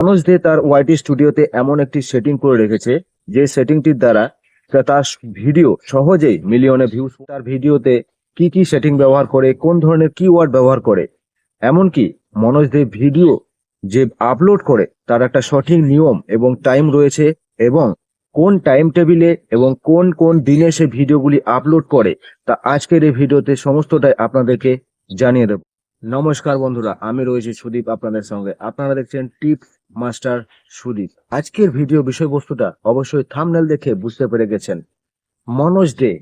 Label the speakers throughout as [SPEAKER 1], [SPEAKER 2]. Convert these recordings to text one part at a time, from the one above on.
[SPEAKER 1] মনোজ দে তার ওয়াইটি স্টুডিওতে এমন একটি সেটিং করে রেখেছে, যে সেটিংটির দ্বারা তার ভিডিও সহজেই মিলিয়নে ভিউজ তার ভিডিওতে কি কি সেটিং ব্যবহার করে, কোন ধরনের কিওয়ার্ড ব্যবহার করে। এমনকি মনোজ দে ভিডিও যে আপলোড করে, তার একটা সঠিক নিয়ম এবং টাইম রয়েছে এবং কোন টাইম টেবিলে এবং কোন কোন দিনে সে ভিডিওগুলি আপলোড করে, তা আজকের এই ভিডিওতে সমস্তটাই আপনাদেরকে জানিয়ে দেব। নমস্কার বন্ধুরা, আমি রয়েছি সুদীপ আপনাদের সঙ্গে। আপনারা দেখছেন টিপস মাস্টার সুদীপ। আজকের ভিডিও বিষয়বস্তুটা অবশ্যই থামনেল দেখে বুঝতে পেরে গেছেন। মনোজ দে,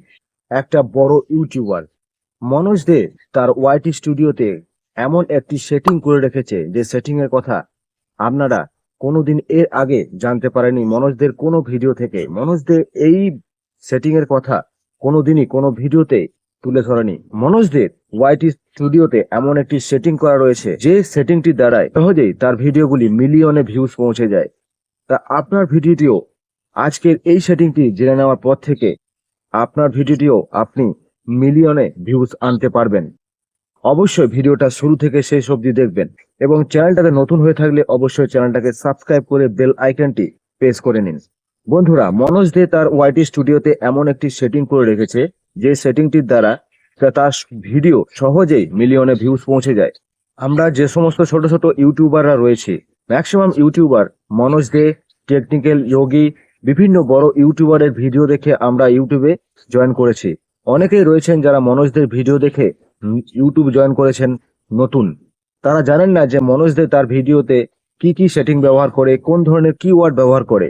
[SPEAKER 1] একটা বড় ইউটিউবার। মনোজ দে তার ওয়াইটি স্টুডিওতে এমন একটি সেটিং করে রেখেছে যে সেটিং এর কথা আপনারা কোনোদিন এর আগে জানতে পারেনি মনোজদের কোনো ভিডিও থেকে। মনোজদের এই সেটিং এর কথা কোনোদিনই কোনো ভিডিওতে তুলে ধরেনি। মনোজদের ওয়াইটি স্টুডিওতে এমন একটি সেটিং করা রয়েছে, যে সেটিংটি দ্বারায় সহজেই তার ভিডিওগুলি মিলিয়নে ভিউজ পৌঁছে যায়। তা আপনার ভিডিওটিও, আজকের এই সেটিংটি জেনে নেওয়ার পর থেকে আপনার ভিডিওটিও আপনি মিলিয়নে ভিউজ আনতে পারবেন। অবশ্যই ভিডিওটা শুরু থেকে শেষ অবধি দেখবেন এবং চ্যানেলটাতে নতুন হয়ে থাকলে অবশ্যই চ্যানেলটাকে সাবস্ক্রাইব করে বেল আইকনটি প্রেস করে নিন। বন্ধুরা, মনোজ দে তার ওয়াইটি স্টুডিওতে এমন একটি সেটিং করে রেখেছে যে সেটিংটির দ্বারা তার ভিডিও সহজেই মিলিয়নে ভিউজ পৌঁছে যায়। আমরা যে সমস্ত ছোট ছোট ইউটিউবাররা রয়েছে maximum YouTuber, Manoj Dey technical Yogi বিভিন্ন বড় ইউটিউবারের ভিডিও দেখে আমরা ইউটিউবে জয়েন করেছি। অনেকেই রয়েছেন যারা মনোজদের ভিডিও দেখে ইউটিউব জয়েন করেছেন নতুন। তারা জানেন না যে মনোজ দে তার ভিডিওতে কি কি সেটিং ব্যবহার করে, কোন ধরনের কিওয়ার্ড ব্যবহার করে।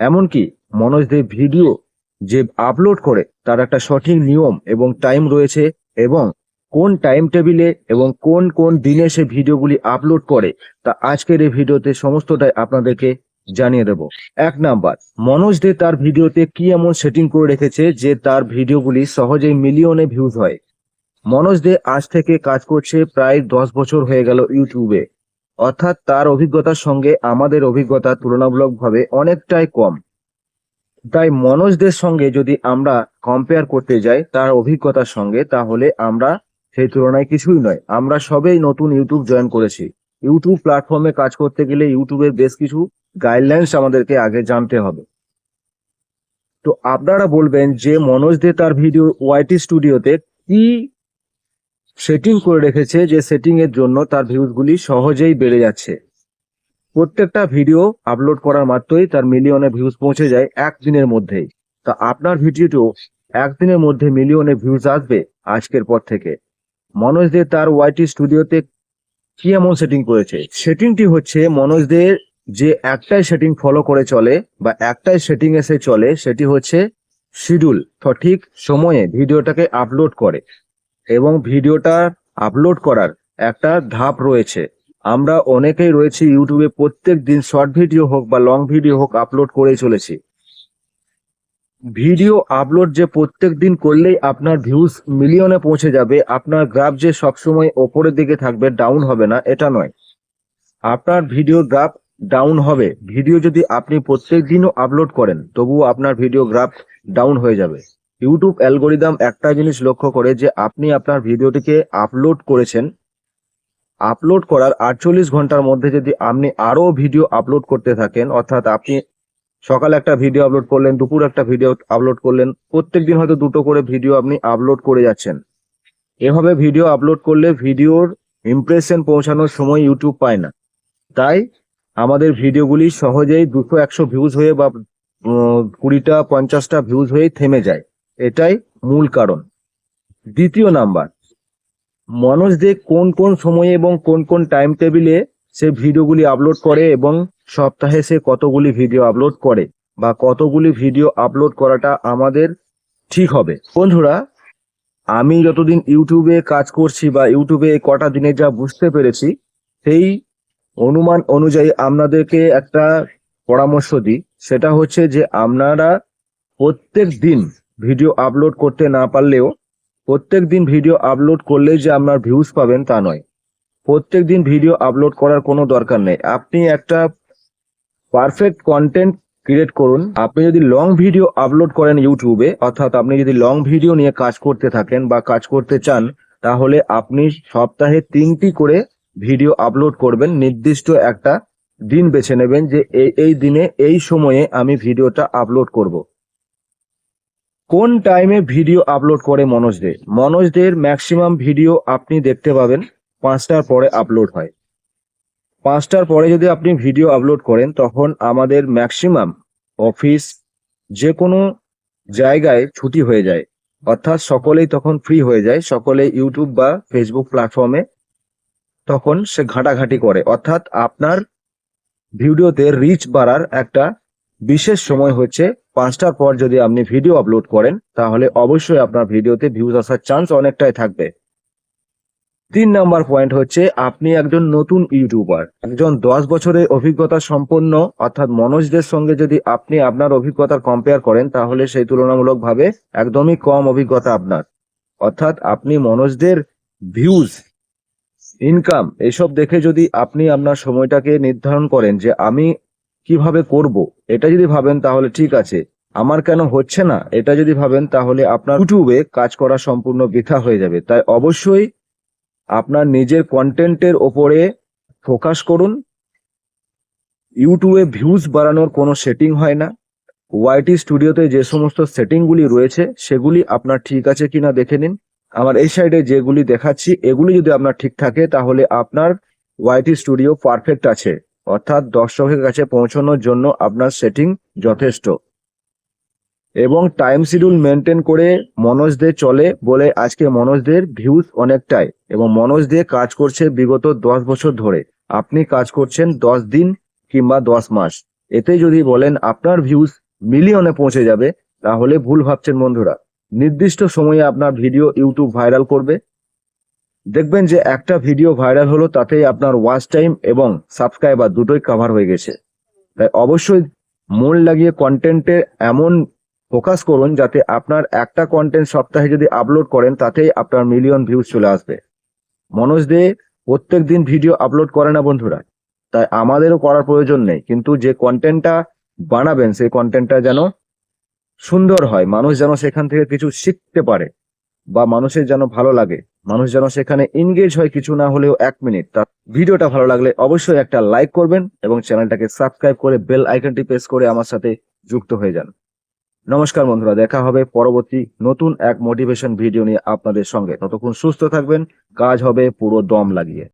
[SPEAKER 1] এমনকি মনোজ দে ভিডিও যে আপলোড করে তার একটা সঠিক নিয়ম এবং টাইম রয়েছে এবং কোন টাইম টেবিলে এবং কোন কোন দিনে সে ভিডিওগুলি আপলোড করে, তা আজকের এই ভিডিওতে সমস্তটাই আপনাদেরকে জানিয়ে দেব। এক নাম্বার, মনোজ দে তার ভিডিওতে কি এমন সেটিং করে রেখেছে যে তার ভিডিওগুলি সহজেই মিলিয়নে ভিউজ হয়? মনোজ দে আজ থেকে কাজ করছে প্রায় দশ বছর হয়ে গেল ইউটিউবে। অর্থাৎ তার অভিজ্ঞতার সঙ্গে আমাদের অভিজ্ঞতা তুলনামূলকভাবে অনেকটাই কম। তাই মনোজদের সঙ্গে যদি আমরা কম্পেয়ার করতে যাই, তার অভিজ্ঞতার সঙ্গে, তাহলে আমরা সেই তুলনায় কিছুই নয়। আমরা সবেই নতুন ইউটিউব জয়েন করেছি। ইউটিউব প্ল্যাটফর্মে কাজ করতে গেলে ইউটিউবের বেশ কিছু গাইডলাইন্স আমাদেরকে আগে জানতে হবে। তো আপনারা বলবেন যে মনোজ দে তার ভিডিও ওয়াইটি স্টুডিওতে কি সেটিং করে রেখেছে যে সেটিং এর জন্য তার ভিউজগুলি সহজেই বেড়ে যাচ্ছে? প্রত্যেকটা ভিডিও আপলোড করার মাত্রই তার মিলিয়নে ভিউজ পৌঁছে যায় একদিনের মধ্যেই। তা আপনার ভিডিওটিও একদিনের মধ্যে মিলিয়নে ভিউজ আসবে আজকের পর থেকে। মনোজ দে তার ওয়াইটি স্টুডিওতে কি এমন সেটিং করেছে? সেটিংটি হচ্ছে মনোজদের যে একটাই সেটিং ফলো করে চলে বা একটাই সেটিং এসে চলে, সেটি হচ্ছে শিডিউল সঠিক সময়ে ভিডিওটাকে আপলোড করে। এবং ভিডিওটা আপলোড করার একটা ধাপ রয়েছে। আমরা অনেকেই রয়েছে ইউটিউবে প্রত্যেক দিন শর্ট ভিডিও হোক বা লং ভিডিও হোক আপলোড করে চলেছি। ভিডিও আপলোড যে প্রত্যেক দিন করলেই আপনার ভিউজ মিলিয়নে পৌঁছে যাবে, আপনার গ্রাফ যে সবসময় ওপরের দিকে থাকবে ডাউন হবে না, এটা নয়। আপনার ভিডিও গ্রাফ ডাউন হবে। ভিডিও যদি আপনি প্রত্যেক দিনও আপলোড করেন, তবুও আপনার ভিডিও গ্রাফ ডাউন হয়ে যাবে। ইউটিউব অ্যালগোরিদম একটা জিনিস লক্ষ্য করে যে আপনি আপনার ভিডিওটিকে আপলোড করেছেন আপলোড করার আটচল্লিশ ঘণ্টার মধ্যে যদি আপনি আরও ভিডিও আপলোড করতে থাকেন, অর্থাৎ আপনি সকালে একটা ভিডিও আপলোড করলেন, দুপুর একটা ভিডিও আপলোড করলেন, প্রত্যেকদিন হয়তো দুটো করে ভিডিও আপনি আপলোড করে যাচ্ছেন। এভাবে ভিডিও আপলোড করলে ভিডিওর ইমপ্রেশন পৌঁছানোর সময় ইউটিউব পায় না। তাই আমাদের ভিডিওগুলি সহজেই দুশো একশো ভিউজ হয়ে বা কুড়িটা, পঞ্চাশটা ভিউজ হয়ে থেমে যায়। এটাই মূল কারণ। দ্বিতীয় নাম্বার মনোজ দে কোন কোন সময়ে এবং কোন কোন টাইম টেবিলে সে ভিডিওগুলি আপলোড করে এবং সপ্তাহে সে কতগুলি ভিডিও আপলোড করে বা কতগুলি ভিডিও আপলোড করাটা আমাদের ঠিক হবে। বন্ধুরা, আমি যতদিন ইউটিউবে কাজ করছি বা ইউটিউবে কটা দিনে যা বুঝতে পেরেছি, সেই অনুমান অনুযায়ী আপনাদেরকে একটা পরামর্শ দিই। সেটা হচ্ছে যে আপনারা প্রত্যেক দিন ভিডিও আপলোড করতে না পারলেও প্রত্যেক দিন ভিডিও আপলোড করলেই যে আপনার ভিউজ পাবেন তা নয়। প্রত্যেক দিন ভিডিও আপলোড করার কোনো দরকার নেই। আপনি একটা পারফেক্ট কন্টেন্ট ক্রিয়েট করুন। আপনি যদি লং ভিডিও আপলোড করেন ইউটিউবে অর্থাৎ আপনি যদি লং ভিডিও নিয়ে কাজ করতে থাকেন বা কাজ করতে চান, তাহলে আপনি সপ্তাহে তিনটি করে ভিডিও আপলোড করবেন। নির্দিষ্ট একটা দিন বেছে নেবেন যে এই এই দিনে, এই সময়ে আমি ভিডিওটা আপলোড করব। কোন টাইমে ভিডিও আপলোড করে মনোজ দে? মনোজ দের ম্যাক্সিমাম ভিডিও আপনি দেখতে পাবেন পাঁচটার পরে আপলোড হয়। পাঁচটার পরে যদি আপনি ভিডিও আপলোড করেন, তখন আমাদের ম্যাক্সিমাম অফিস যে কোনো জায়গায় ছুটি হয়ে যায়। অর্থাৎ সকলেই তখন ফ্রি হয়ে যায়, সকলে ইউটিউব বা ফেসবুক প্ল্যাটফর্মে তখন সে ঘাটাঘাটি করে। অর্থাৎ আপনার ভিডিওতে রিচ বাড়ার একটা বিশেষ সময় হচ্ছে পাঁচটার পর যদি আপনি ভিডিও আপলোড করেন, তাহলে অবশ্যই আপনার ভিডিওতে ভিউজ আসার চান্স অনেকটাই থাকবে। তিন নাম্বার পয়েন্ট হচ্ছে আপনি একজন নতুন ইউটিউবার একজন দশ বছরের অভিজ্ঞতা সম্পন্ন, অর্থাৎ মনোজদের সঙ্গে যদি আপনি আপনার অভিজ্ঞতা কম্পেয়ার করেন, তাহলে সেই তুলনামূলকভাবে একদমই কম অভিজ্ঞতা আপনার। অর্থাৎ আপনি মনোজদের ভিউজ ইনকাম এসব দেখে যদি আপনি আপনার সময়টাকে নির্ধারণ করেন যে আমি কীভাবে করব? এটা যদি ভাবেন তাহলে ঠিক আছে। আমার কেন হচ্ছে না? এটা যদি ভাবেন তাহলে আপনার ইউটিউবে কাজ করা সম্পূর্ণ বৃথা হয়ে যাবে। তাই অবশ্যই আপনার নিজের কন্টেন্টের ওপরে ফোকাস করুন। ইউটিউবে ভিউজ বাড়ানোর কোনো সেটিং হয় না। ওয়াইটি স্টুডিওতে যে সমস্ত সেটিংগুলি রয়েছে, সেগুলি আপনার ঠিক আছে কিনা দেখে নিন। আমার এই সাইডে যেগুলি দেখাচ্ছি, এগুলি যদি আপনার ঠিক থাকে, তাহলে আপনার ওয়াইটি স্টুডিও পারফেক্ট আছে। অর্থাৎ দর্শকের কাছে পৌঁছানোর জন্য আপনার সেটিং যথেষ্ট। এবং টাইম শিডিউল মেনটেন করে মনোজদের চলে বলে আজকে মনোজদের ভিউজ অনেকটাই এবং মনোজ দিয়ে কাজ করছে বিগত দশ বছর ধরে। আপনি কাজ করছেন দশ দিন কিংবা দশ মাস। এতে যদি বলেন আপনার ভিউজ মিলিয়নে পৌঁছে যাবে, তাহলে ভুল ভাবছেন বন্ধুরা। নির্দিষ্ট সময়ে আপনার ভিডিও ইউটিউব ভাইরাল করবে। দেখবেন যে একটা ভিডিও ভাইরাল হলো, তাতেই আপনার ওয়াচ টাইম এবং সাবস্ক্রাইবার দুটোই কভার হয়ে গেছে। তাই অবশ্যই মন লাগিয়ে কন্টেন্টে এমন ফোকাস করুন, যাতে আপনার একটা কন্টেন্ট সপ্তাহে যদি আপলোড করেন, তাতেই আপনার মিলিয়ন ভিউজ চলে আসবে। মনোজ দে, প্রত্যেক দিন ভিডিও আপলোড করে না বন্ধুরা। তাই আমাদেরও করার প্রয়োজন নেই। কিন্তু যে কন্টেন্টটা বানাবেন, সেই কন্টেন্টটা যেন সুন্দর হয়, মানুষ যেন সেখান থেকে কিছু শিখতে পারে। বা মানুষের যেন ভালো লাগে, মানুষ যেন সেখানে এনগেজ হয় কিছু না হলেও এক মিনিট তার ভিডিওটা ভালো লাগলে অবশ্যই একটা লাইক করবেন এবং চ্যানেলটাকে সাবস্ক্রাইব করে বেল আইকনটি প্রেস করে আমার সাথে যুক্ত হয়ে যান। নমস্কার বন্ধুরা, দেখা হবে পরবর্তী নতুন এক মোটিভেশন ভিডিও নিয়ে আপনাদের সঙ্গে। ততক্ষণ সুস্থ থাকবেন, কাজ হবে পুরো দম লাগিয়ে।